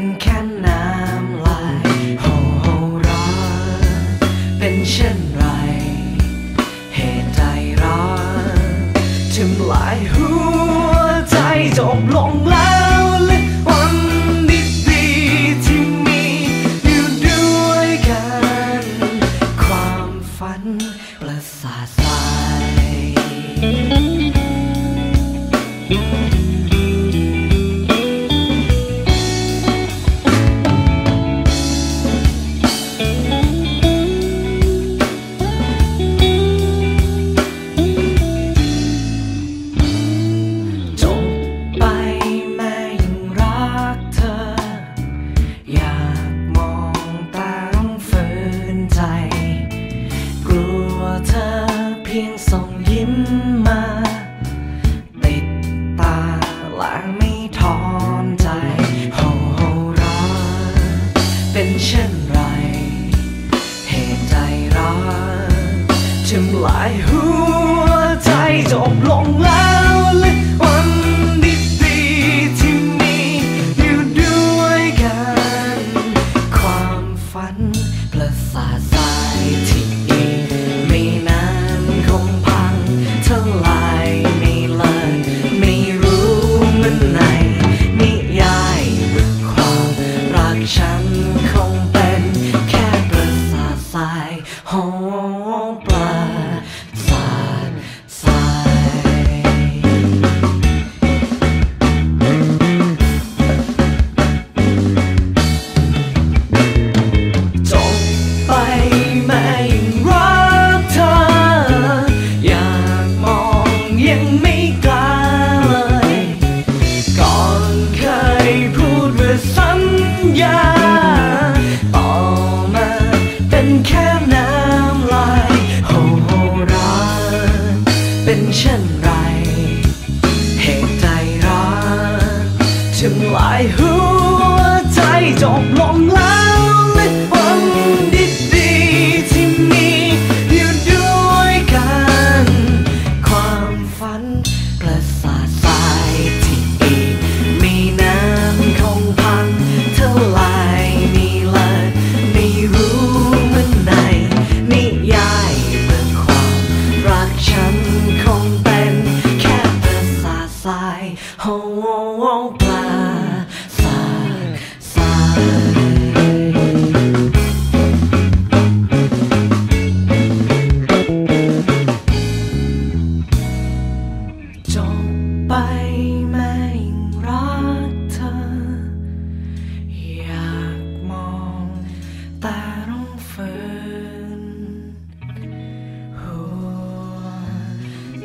็นแค่น้ำลายโหร้อนเป็นเช่นไร เหตุใจร้อนทึงลายหัวใจจบลงแล้วและวันดีที่มีอยู่ด้วยกัน ความฝันประสาทสาย เป็นเช่นไร เหตุใดรักทำลายหู เป็นเช่นไร เหตุใจรักถึงหลายหัวใจจบลงแล้ว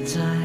在。